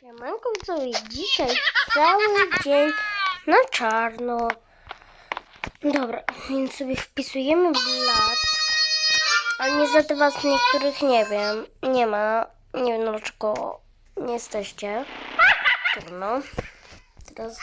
Siemanko widzowie, dzisiaj cały dzień na czarno. Dobra, więc sobie wpisujemy black. Ale niestety was niektórych nie wiem. Nie ma. Nie wiem dlaczego nie jesteście. Trudno. Teraz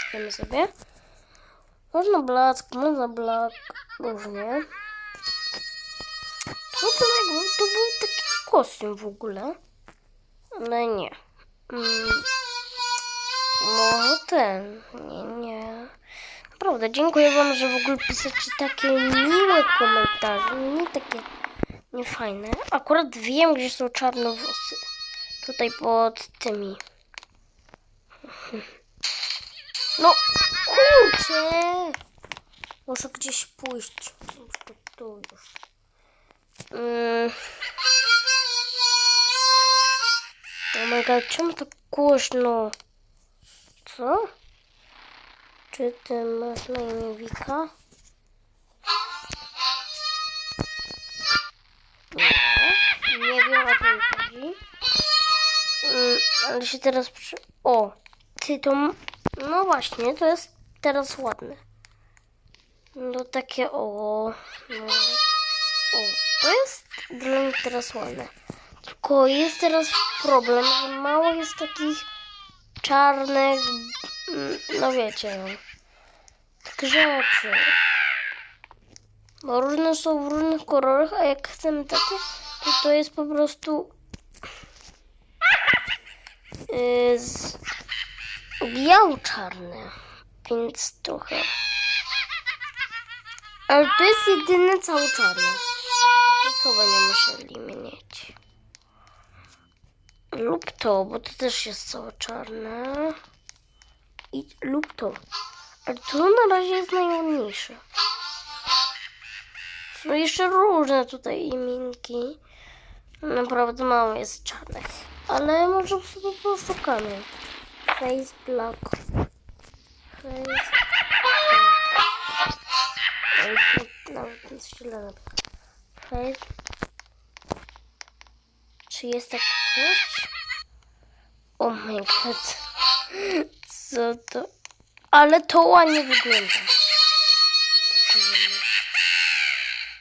wpisujemy sobie. Można black, można black. Różnie. To, to, to był taki kostium w ogóle. Ale nie. Mm, może ten. Nie, nie. Naprawdę, dziękuję wam, że w ogóle piszecie takie miłe komentarze. Nie takie niefajne. Akurat wiem, gdzie są czarne włosy. Tutaj pod tymi. No, kurczę! Muszę gdzieś pójść. Tu już. Mm. Oh my god, czemu tak głośno? Co? Czy ty masz na imię Wika? Nie, nie wiem o mi chodzi. Mm, ale się teraz przy... O, ty to... No właśnie, to jest teraz ładne. No takie o... No. O, to jest dla mnie teraz ładne. Tylko jest teraz problem, że mało jest takich czarnych, mm, no wiecie, no, tak rzeczy. Bo różne są w różnych kolorach, a jak chcemy takie, to to jest po prostu yy, z biało-czarne, więc trochę. Ale to jest jedyne cały to będziemy musieli mieć. Lub to, bo to też jest całe czarne. I, lub to. Ale to na razie jest najładniejsze. Są jeszcze różne tutaj iminki. Naprawdę mało jest czarnych. Ale może sobie poszukamy. Face black. Face. Nawet nic napisane. Face czy jest tak coś? Oh my god. Co to? Ale to ładnie wygląda.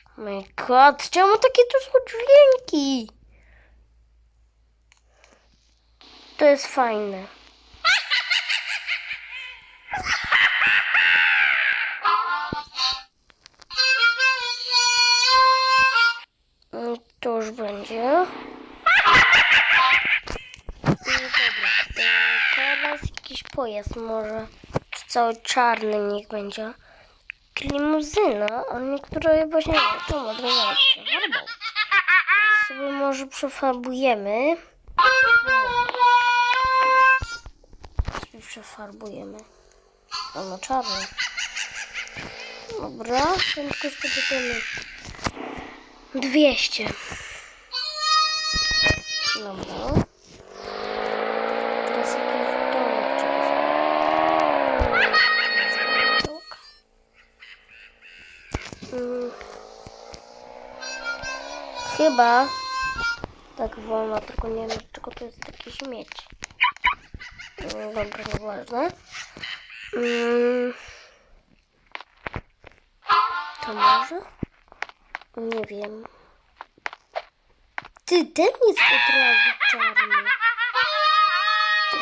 Oh my god, czemu takie tu są dźwięki? To jest fajne. Pojazd może. Cały czarny niech będzie. Limuzyna, a niektóre właśnie nawet przefarbować. Sobie może przefarbujemy. Sobie przefarbujemy. No, no czarny. Dobra, prędkość to będziemy 200. Chyba tak wolno, tylko nie wiem, czego to jest taki śmieć. Mm, Dobra, nieważne. Mm. To może? Nie wiem. Ty, ten jest od razu czarny.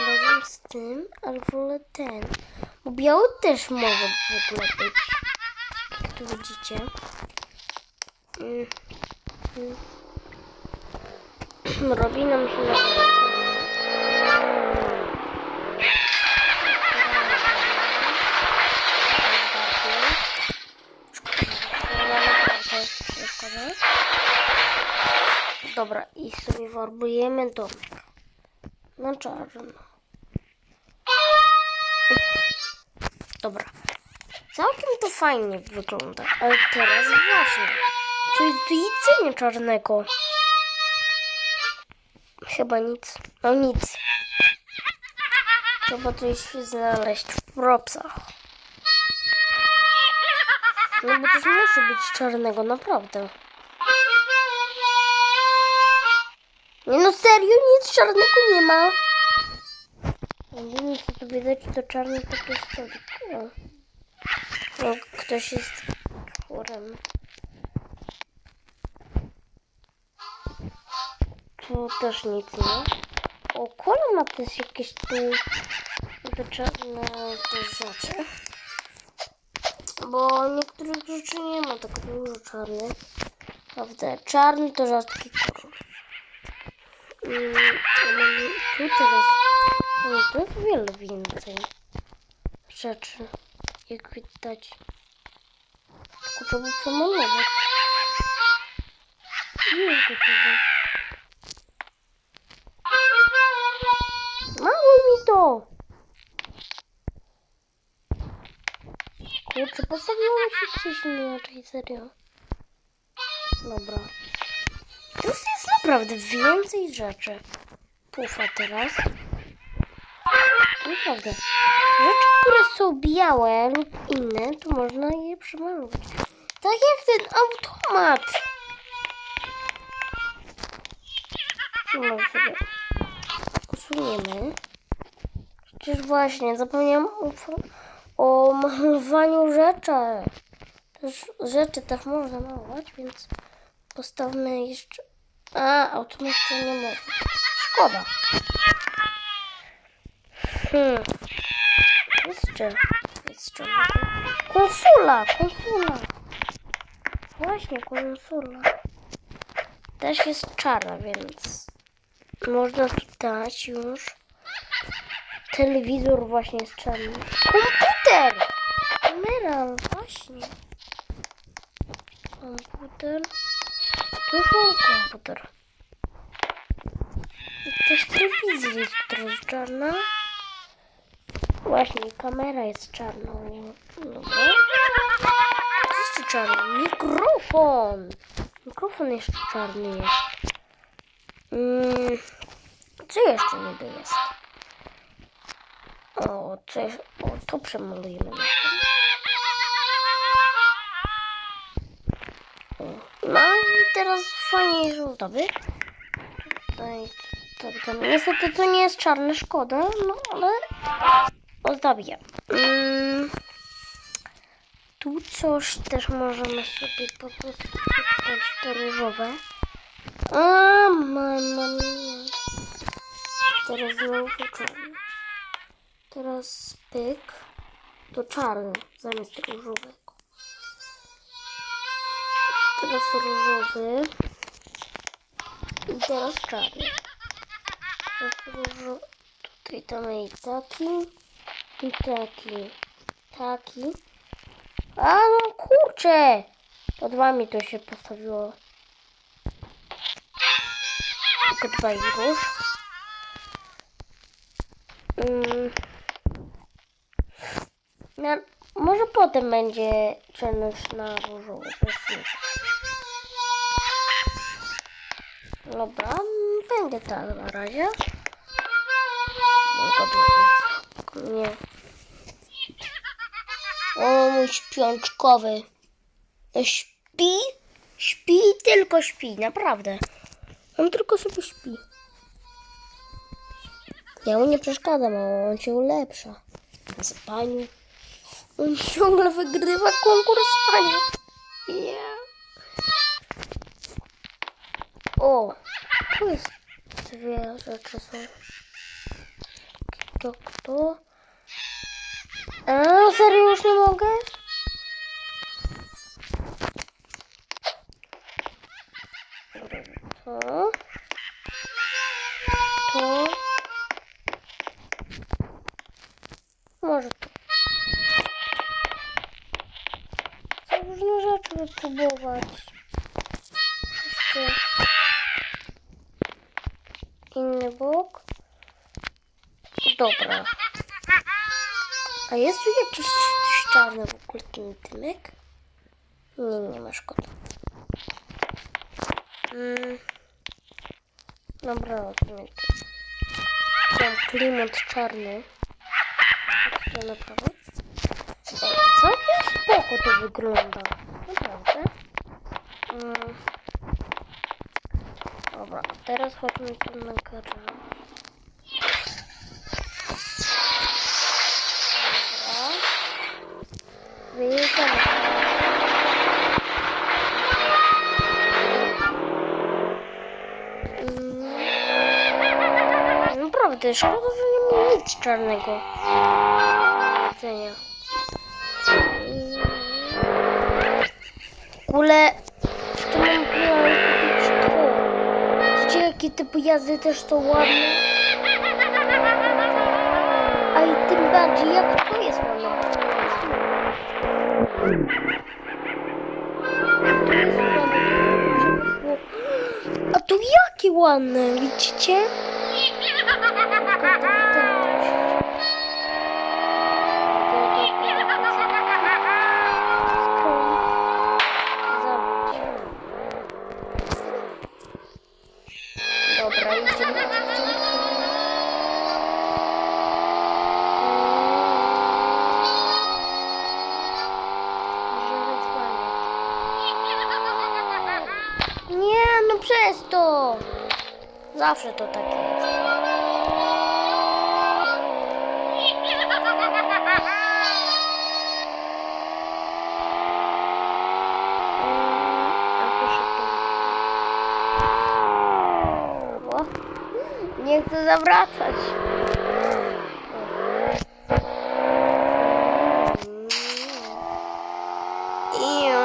Razem z tym, ale wolę ten. Bo biały też może w ogóle być. Jak tu widzicie. Mm, mm. Robi nam się na Dobra, i sobie farbujemy domek. Na czarno. Dobra. Całkiem to fajnie wygląda, ale teraz właśnie. Co jest do jedzenia czarnego? Chyba nic. No nic. Trzeba coś znaleźć w propsach. No bo coś musi być czarnego, naprawdę. Nie no serio, nic czarnego nie ma. Jedyne co tu widać to czarny taki stolik. No, ktoś jest chorym. Tu też nic nie. O, kola ma też jakieś tu te rzeczy. Bo niektórych rzeczy nie ma tak dużo czarnych. Prawda? Czarny to rzadki kolor. Mm, tu teraz. No, to jest wiele więcej rzeczy. Jak widać. Tylko trzeba przemalować. Nie do tego. To! Kurczę, postawiło mi się coś inaczej, serio. Dobra. Tu jest naprawdę więcej rzeczy. Pufa teraz. Naprawdę. Rzeczy, które są białe lub inne, to można je przemalować. Tak jak ten automat. Może sobie usuniemy. Przecież właśnie, zapomniałam o, o malowaniu rzeczy. Też rzeczy też można malować, więc postawmy jeszcze... A, automat to nie może. Szkoda. Hmm. Jeszcze. Jeszcze. Konsola, konsola. Właśnie, konsola. Też jest czarna, więc można dać już. Telewizor właśnie jest czarny. Komputer! Kamera, właśnie. Komputer. Tu już mam komputer. I Też telewizja jest teraz czarna. Właśnie, kamera jest czarna. Dobra. Co jeszcze czarne? Mikrofon! Mikrofon jeszcze czarny jest. Mm, co jeszcze niby jest? O, coś, o, to przemalujemy. No i teraz fajniejsze ozdoby. Tutaj, tak, tam. Niestety to nie jest czarne, szkoda, no ale ozdabię. Mm, tu coś też możemy sobie po prostu dać te różowe. A, mamma mia. Teraz znowu czarny. Teraz pyk. To czarny zamiast różowego. Teraz różowy. I teraz czarny. Teraz różowy. Tutaj damy i taki. I taki. Taki. A no kurczę! Pod wami to się postawiło. Tylko dwa i róż. Mm. No, może potem będzie challenge na różowo. Dobra, będzie tak na razie. Nie. O, mój śpiączkowy. Śpi? Śpi, tylko śpi, naprawdę. On tylko sobie śpi. Ja mu nie przeszkadzam, on się ulepsza. Spaniu. O, tu jest dwie rzeczy są. To kto? A, serio już nie mogę? To. To. Różne rzeczy wypróbować. Jeszcze inny bok. Dobra. A jest tu jakiś czarny w ogóle ten dymek? Nie, nie ma szkoda. Mm. Dobra, rozumiem. Mam klimat czarny. To na prawo. Spoko to wygląda. Naprawdę. Mm. Dobra, teraz chodźmy tu na garaż. Dobra. Wyjedziemy. Mm. Naprawdę, szkoda, że nie ma nic czarnego. do jedzenia. Ogóle, to mam to. Widzicie, jakie te pojazdy też są ładne? A i tym bardziej, jak to jest było- A tu jakie ładne, widzicie? Przez to. Zawsze to tak jest. O, nie chcę zawracać. Iu.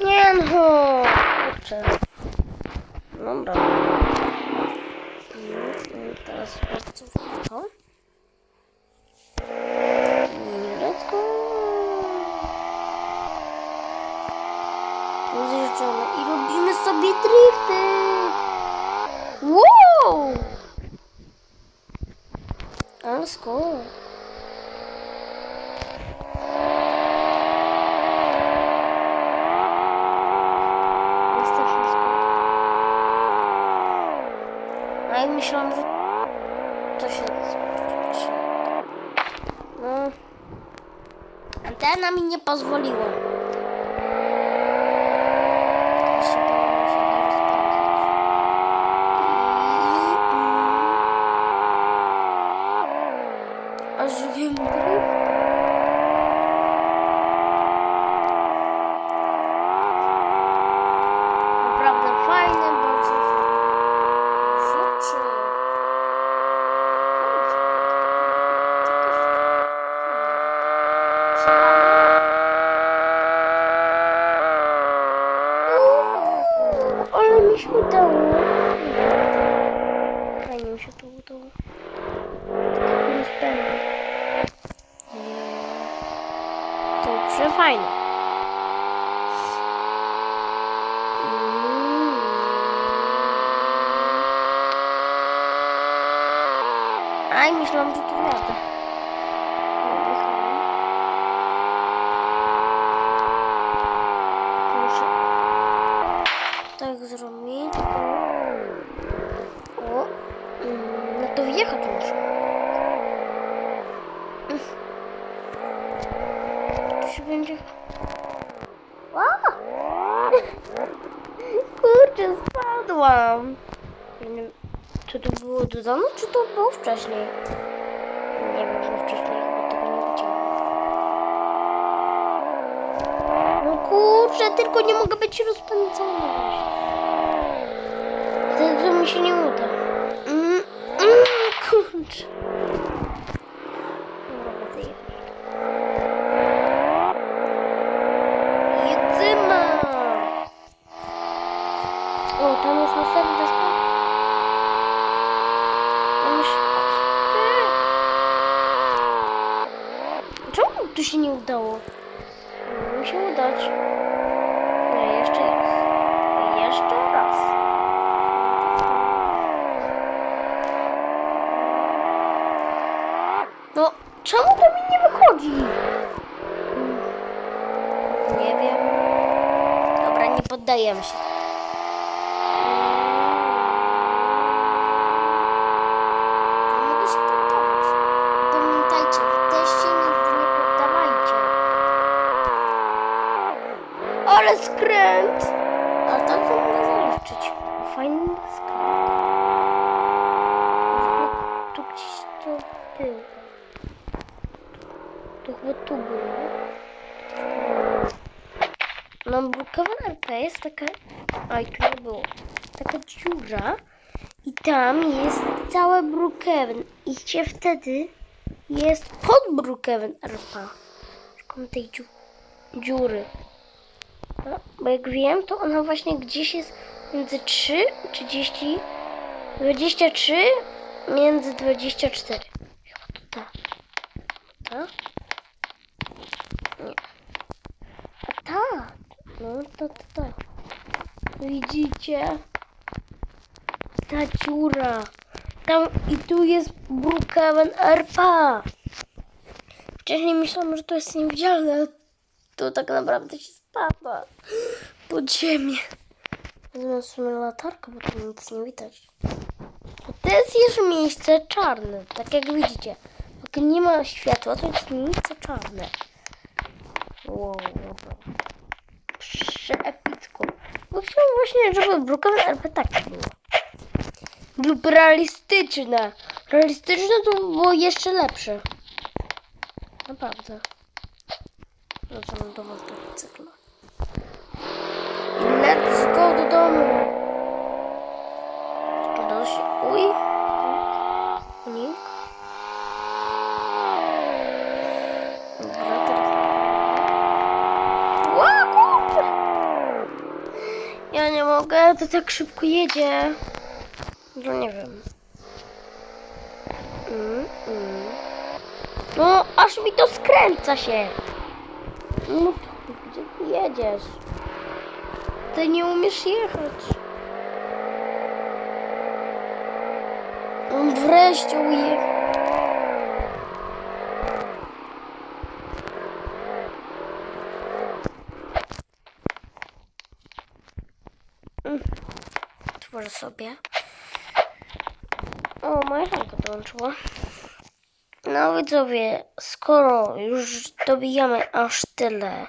Nie no, kurczę. Dobra. Mm, mm, Teraz sprawdzę to. Mm, Let's go. Zjeżdżamy i robimy sobie drifty. Wow! Let's go. Jest też blisko. A ja myślałam, że to się skończy. No. Antena mi nie pozwoliła. Teraz się będę musiała rozpędzić. I- Aż wiem drift. Naprawdę fajne, bardzo fajne rzeczy. Uuu, Ale mi się udało. Fajnie mi się to udało. Tak nie spędzę. To przefajne. Aj, myślałam, że tu jadę. Muszę tak zrobić. O, mm, no to wjechać muszę. Mm. Tu się będzie... A! Kurczę, spadłam. Nie wiem, Czy to było dodane, czy to było wcześniej? Nie wiem, że wcześniej chyba tego nie widziałam. No kurczę, tylko nie mogę być rozpędzona właśnie. Wtedy mi się nie uda. Mm, mm, kurczę. Dobra, będę jechać. Jedziemy! O, tam jest następna sprawa. No już... Czemu tu się nie udało? Mi się udać. Nie, jeszcze raz. Jeszcze raz. No, czemu to mi nie wychodzi? Hmm. Nie wiem. Dobra, nie poddajemy się. Nie mogę się poddawać. Pamiętajcie, w teście nigdy nie poddawajcie. skręt. A tak to mogę zaliczyć. Fajny skręt. Tu gdzieś to było. To chyba tu było. Na Brookhaven RP jest taka... Oj, tu nie było. Taka dziura. I tam jest całe Brookhaven. I się wtedy jest pod Brookhaven RP. Szukam tej dziu dziury. No, bo jak wiem, to ona właśnie gdzieś jest między 3, 30, 23, między 24. Chyba to ta. Ta? Nie. A ta. No to to ta. Widzicie? Ta dziura. Tam i tu jest Brookhaven RP. Wcześniej myślałam, że to jest niewidzialne, ale to tak naprawdę się spada pod ziemię. Wezmę sobie latarkę, bo tu nic nie widać. To jest jeszcze miejsce czarne, tak jak widzicie. Jak nie ma światła, to jest miejsce czarne. Wow, przeepicko. Bo chciałam właśnie, żeby Brookhaven RP tak było. Lub realistyczne. Realistyczne to było jeszcze lepsze. Naprawdę. Wracamy do was do. I let's go do domu. Czy to się... Uj. Unik. Dobra, teraz... Ła, kurczę! Ja nie mogę, to tak szybko jedzie. No nie wiem. Mm, mm. No, aż mi to skręca się. No, gdzie ty jedziesz? Ty nie umiesz jechać. Wreszcie ujechał. Mm. Tworzę sobie. O, moja hanka dołączyła. No widzowie, skoro już dobijamy aż tyle,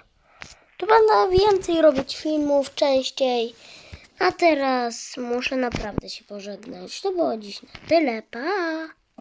to będę więcej robić filmów częściej. A teraz muszę naprawdę się pożegnać. To było dziś na tyle. Pa!